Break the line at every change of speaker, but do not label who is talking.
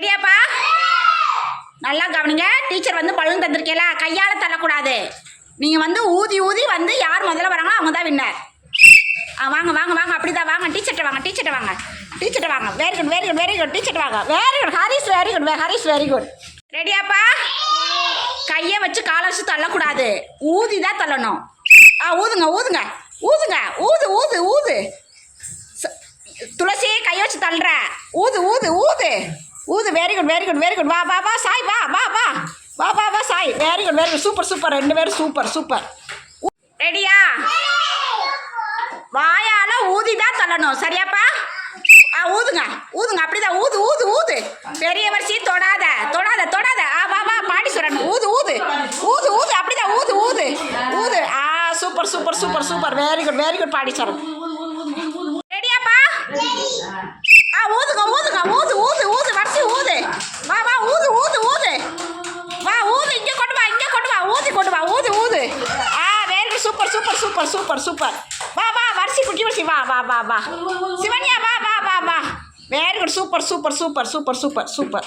ரெடியாப்பா? நல்லா கவனிங்க. டீச்சர் வந்து பலூன் தந்திருக்கேல கையால் தள்ளக்கூடாது. நீங்கள் வந்து ஊதி ஊதி வந்து யார் முதல்ல வராங்களோ அவங்க தான் வின்னர் ஆ வாங்க வாங்க வாங்க அப்படி தான் வாங்க டீச்சர்ட்ட வாங்க டீச்சர்ட்ட வாங்க. டீச்சர்ட்ட வாங்க. Very good very good very good டீச்சர்ட்ட வாங்க. Very good Haris very good Haris very good ரெடியாப்பா? கையை வச்சு காலை வச்சு தள்ளக்கூடாது. ஊதி தான் தள்ளணும். ஆ ஊதுங்க ஊதுங்க. ஊதுங்க ஊது ஊது ஊது. துளசியே கையை வச்சு தள்ளுற. ஊது ஊது ஊது. ஊது very good very good very good வா வா வா சாய் வா வா வா. வா வா வா Sai. Very good very good super super ரெண்டு பேரும் சூப்பர் சூப்பர் ரெடியா? வாயால ஊதி தான் தள்ளணும். சரியாப்பா? ஆ ஊதுங்க. ஊதுங்க. அப்படிதான். ஊது ஊது ஊது. பெரிய வரிசை தொடாத. தொடாத தொடாத. ஆ வா வா பாடீஸ்வரன் ஊது ஊது. ஊது ஊது. அப்படிதான். ஊது ஊது. ஊது. ஆ super super super super very good very good பாடி ரெடியாப்பா சூப்பர் சூப்பர் சூப்பர் வா வா வரிசி குட்டி வரிசி. வா வா வா வா. சிவன்யா வா வா வா வா. Very good super super super super super super